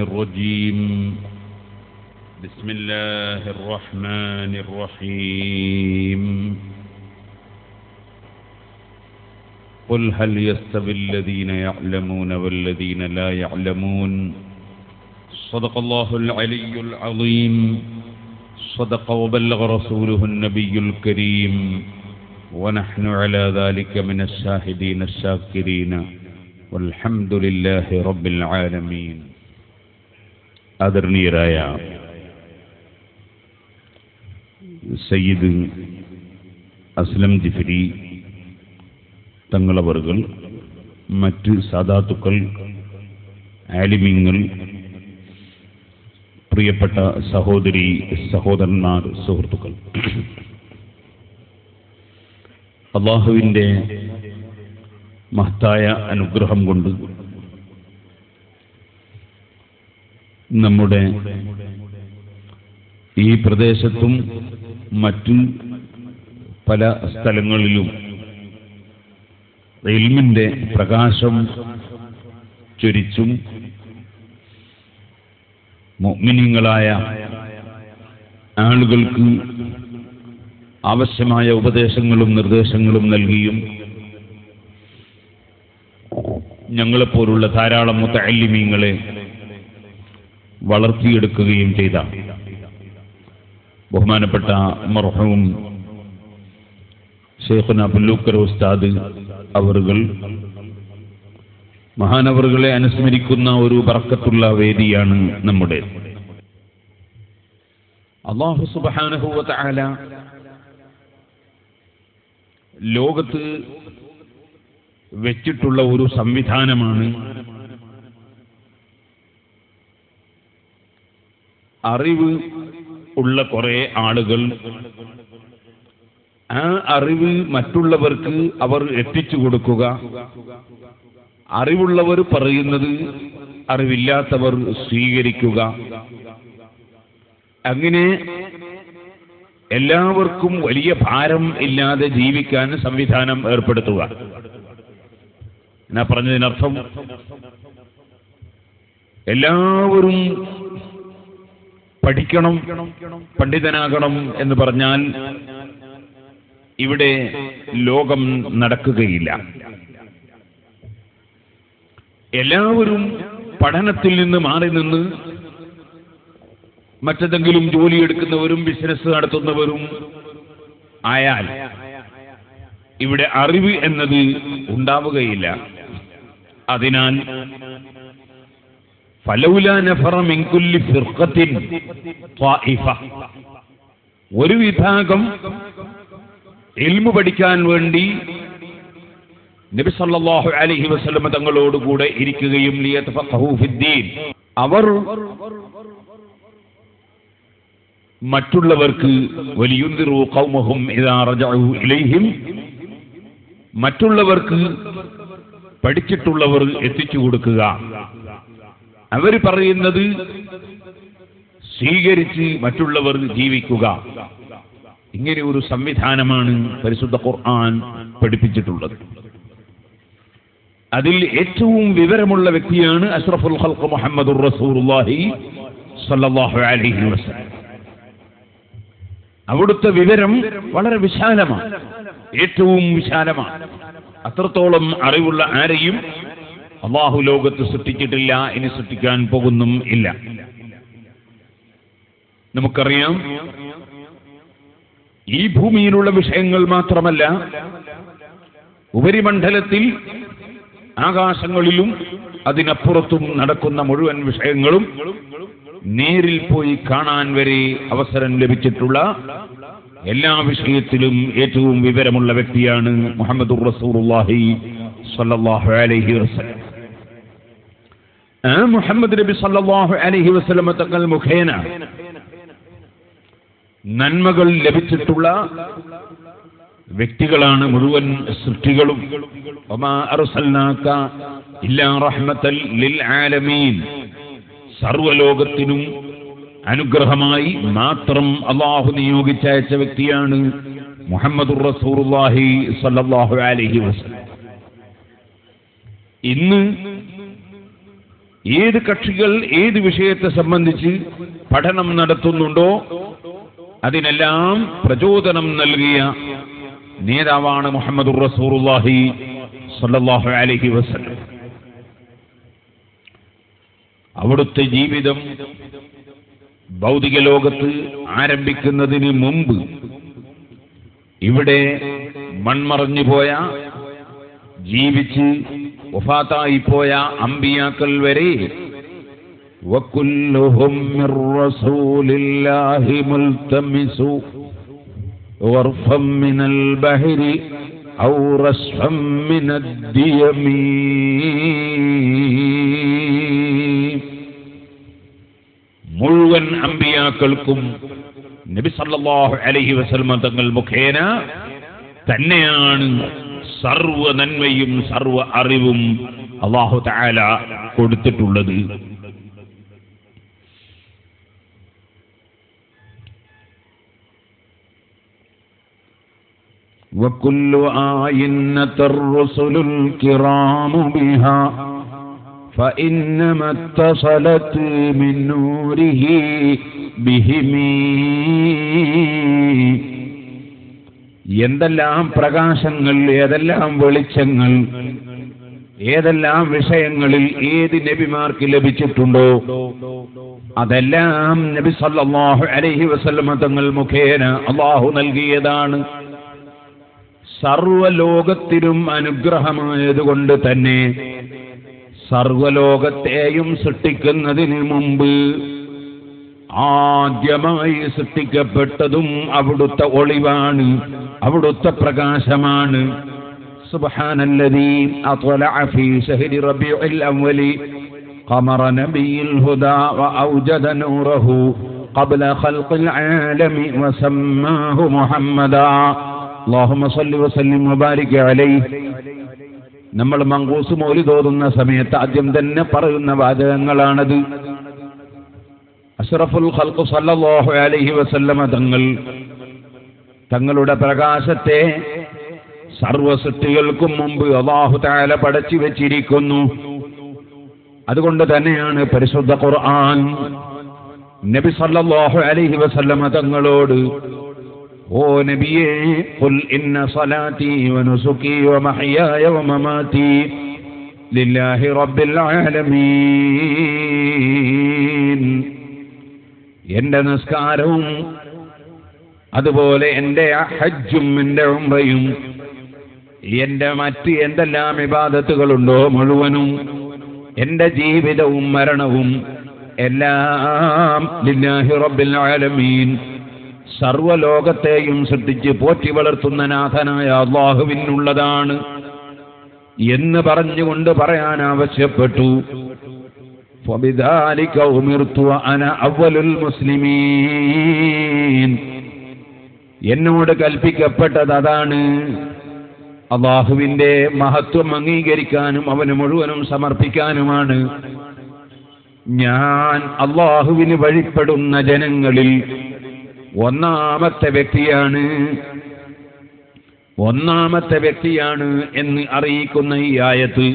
الرجيم. بسم الله الرحمن الرحيم. قل هل يستوي الذين يعلمون والذين لا يعلمون؟ صدق الله العلي العظيم. صدق وبلغ رسوله النبي الكريم. ونحن على ذلك من الشاهدين الشاكرين. والحمد لله رب العالمين. ആദരണീയരായ സയ്യിദ് അസ്ലം ജിഫിരി തങ്ങളവറുകൾ മറ്റ് സാധാത്തുക്കൾ ആലിമിങ്ങൾ പ്രിയപ്പെട്ട സഹോദരി സഹോദരന്മാർ സുഹൃത്തുക്കൾ. അള്ളാഹുവിന്റെ മഹത്തായ അനുഗ്രഹം കൊണ്ട് നമ്മുടെ ഈ പ്രദേശത്തും മറ്റും പല സ്ഥലങ്ങളിലും ഇൽമിന്റെ പ്രകാശം ചൊരിച്ചും മുഅ്മിനീങ്ങളായ ആളുകൾക്ക് ആവശ്യമായ ഉപദേശങ്ങളും നിർദ്ദേശങ്ങളും നൽകിയും ഞങ്ങളെപ്പോലുള്ള ധാരാളം മുത്തല്ലിമീങ്ങളെ വളർത്തിയെടുക്കുകയും ചെയ്ത. ബഹുമാനപ്പെട്ട മർഹവും ഷെയ്ഖുന പുല്ലൂക്കർ ഉസ്താദ് അവറുകൾ മഹാനവറുകളെ അനുസ്മരിക്കുന്ന ഒരു പറക്കത്തുള്ള വേദിയാണ് നമ്മുടെ. അള്ളാഹു സുബാനഹുവ തആല ലോകത്ത് വെച്ചിട്ടുള്ള ഒരു സംവിധാനമാണ് അറിവ് ഉള്ള കുറെ ആളുകൾ. ആ അറിവ് മറ്റുള്ളവർക്ക് അവർ എത്തിച്ചു കൊടുക്കുക. അറിവുള്ളവർ പറയുന്നത് അറിവില്ലാത്തവർ സ്വീകരിക്കുക. അങ്ങനെ എല്ലാവർക്കും വലിയ ഭാരം ഇല്ലാതെ ജീവിക്കാൻ സംവിധാനം ഏർപ്പെടുത്തുക. എന്നാ പറഞ്ഞതിനർത്ഥം? എല്ലാവരും പഠിക്കണം പണ്ഡിതനാകണം എന്ന് പറഞ്ഞാൽ ഇവിടെ ലോകം നടക്കുകയില്ല. എല്ലാവരും പഠനത്തിൽ നിന്ന് മാറി നിന്ന് മറ്റെന്തെങ്കിലും ജോലിയെടുക്കുന്നവരും ബിസിനസ് നടത്തുന്നവരും ആയാൽ ഇവിടെ അറിവ് എന്നത് ഉണ്ടാവുകയില്ല. അതിനാൽ ഒരു വിഭാഗം എൽമ പഠിക്കാൻ വേണ്ടി നബി സല്ലല്ലാഹു അലൈഹി വസല്ലം തങ്ങളോടുകൂടെ ഇരിക്കുകയും അവർ മറ്റുള്ളവർക്ക് മറ്റുള്ളവർക്ക് പഠിച്ചിട്ടുള്ളവർ എത്തിച്ചു കൊടുക്കുക. അവർ പറയുന്നത് സ്വീകരിച്ച് മറ്റുള്ളവർ ജീവിക്കുക. ഇങ്ങനെ ഒരു സംവിധാനമാണ് പരിശുദ്ധ ഖുർആൻ പഠിപ്പിച്ചിട്ടുള്ളത്. അതിൽ ഏറ്റവും വിവരമുള്ള വ്യക്തിയാണ് അഷ്റഫുൽ ഹൽക്ക് മുഹമ്മദ് വസല്ലം. അവിടുത്തെ വിവരം വളരെ വിശാലമാണ്. ഏറ്റവും വിശാലമാണ്. അത്രത്തോളം അറിവുള്ള ആരെയും അള്ളാഹു ലോകത്ത് സൃഷ്ടിച്ചിട്ടില്ല ഇനി സൃഷ്ടിക്കാൻ പോകുന്നും ഇല്ല. നമുക്കറിയാം ഈ ഭൂമിയിലുള്ള വിഷയങ്ങൾ മാത്രമല്ല ഉപരിമണ്ഡലത്തിൽ ആകാശങ്ങളിലും അതിനപ്പുറത്തും നടക്കുന്ന മുഴുവൻ വിഷയങ്ങളും നേരിൽ പോയി കാണാൻ വരെ അവസരം ലഭിച്ചിട്ടുള്ള എല്ലാ വിഷയത്തിലും ഏറ്റവും വിവരമുള്ള വ്യക്തിയാണ് മുഹമ്മദ് റസൂർ അലഹി ആ മുഹമ്മദ് നബി സല്ലാഹു അലഹി വസല്ലം തങ്ങൾ മുഖേന നന്മകൾ ലഭിച്ചിട്ടുള്ള വ്യക്തികളാണ് മുഴുവൻ സൃഷ്ടികളും. സർവലോകത്തിനും അനുഗ്രഹമായി മാത്രം അള്ളാഹു നിയോഗിച്ചയച്ച വ്യക്തിയാണ് മുഹമ്മദ് അലൈഹി വസല്ലം. ഇന്ന് ഏത് കക്ഷികൾ ഏത് വിഷയത്തെ സംബന്ധിച്ച് പഠനം നടത്തുന്നുണ്ടോ അതിനെല്ലാം പ്രചോദനം നൽകിയ നേതാവാണ് മുഹമ്മദ് റസൂറുല്ലാഹി സല്ലാഹു അലഹി വസ്ലം അവിടുത്തെ ജീവിതം ഭൗതിക ലോകത്ത് ആരംഭിക്കുന്നതിന് മുമ്പ് ഇവിടെ മൺമറഞ്ഞു പോയ ജീവിച്ച് വഫാത്തായി പോയ അമ്പിയാക്കൾ വരെ وكلهم من رسول الله ملتمس غرفا من البحر أو رشفا من الديم മുഴുവൻ അമ്പിയാക്കൾക്കും നബി സല്ലല്ലാഹു അലൈഹി വസല്ലമ തങ്ങൾ മുഖേന തന്നെയാണ് സർവ നന്മയും സർവ അറിവും അള്ളാഹു തആല കൊടുത്തിട്ടുള്ളത് وكل آينة الرسل الكرام بها فإنما اتصلت من نوره بهم എന്തെല്ലാം പ്രകാശങ്ങൾ ഏതെല്ലാം വെളിച്ചങ്ങൾ ഏതെല്ലാം വിഷയങ്ങളിൽ ഏത് നബിമാർക്ക് ലഭിച്ചിട്ടുണ്ടോ അതെല്ലാം നബി സല്ലല്ലാഹു അലൈഹി വസല്ലമ തങ്ങൾ മുഖേന അള്ളാഹു നൽകിയതാണ്. സർവലോകത്തിനും അനുഗ്രഹമായതുകൊണ്ട് തന്നെ സർവലോകത്തെയും സൃഷ്ടിക്കുന്നതിന് മുമ്പ് ആദ്യമായി സൃഷ്ടിക്കപ്പെട്ടതും അവിടുത്തെ ഒളിവാണ് അവിടുത്തെ പ്രകാശമാണ് سبحان الذي أطلع في شهر ربيع الأول قمر نبي الهدى وأوجد نوره قبل خلق العالم وسماه محمدا اللهم صل وسلم وبارك عليه നമ്മൾ മങ്കൂസ് മൗലി തോന്നുന്ന സമയത്ത് ആദ്യം തന്നെ പറയുന്ന വാചകങ്ങളാണത് അഷ്റഫുൽ ഖൽഖു സല്ലല്ലാഹു അലൈഹി വസല്ലമ തങ്ങൾ തങ്ങളുടെ പ്രകാശത്തെ സർവസൃഷ്ടികൾക്കും മുമ്പ് അള്ളാഹു താല പടച്ചു വെച്ചിരിക്കുന്നു. അതുകൊണ്ട് തന്നെയാണ് പരിശുദ്ധ ഖുർആൻ നബി സല്ലല്ലാഹു അലൈഹി വസല്ലമ തങ്ങളോട് ഓ നബിയേ ഖുൽ ഇന്ന സലാത്തി വനുസുകി വമഹ്യായ വമമാതി ലില്ലാഹി റബ്ബിൽ ആലമീൻ. എന്റെ നിസ്കാരവും അതുപോലെ എന്റെ ഹജ്ജും എന്റെ ഉംറയും എന്റെ മറ്റ് എന്തെല്ലാം വിവാദത്തുകളുണ്ടോ മുഴുവനും എന്റെ ജീവിതവും മരണവും എല്ലാം റബ്ബിൽ ആലമീൻ. സർവലോകത്തെയും സൃഷ്ടിച്ച് പോറ്റി വളർത്തുന്ന നാഥനായ അള്ളാഹുവിനുള്ളതാണ് എന്ന് പറഞ്ഞുകൊണ്ട് പറയാൻ ആവശ്യപ്പെട്ടു. فبذلك أمرت وأنا أول المسلمين എന്നോട് കൽപ്പിക്കപ്പെട്ടത് അതാണ് അള്ളാഹുവിന്റെ മഹത്വം അംഗീകരിക്കാനും അവന് മുഴുവനും സമർപ്പിക്കാനുമാണ് ഞാൻ അള്ളാഹുവിന് വഴിപ്പെടുന്ന ജനങ്ങളിൽ ഒന്നാമത്തെ വ്യക്തിയാണ് ഒന്നാമത്തെ വ്യക്തിയാണ് എന്ന് അറിയിക്കുന്ന ഈ ആയത്ത്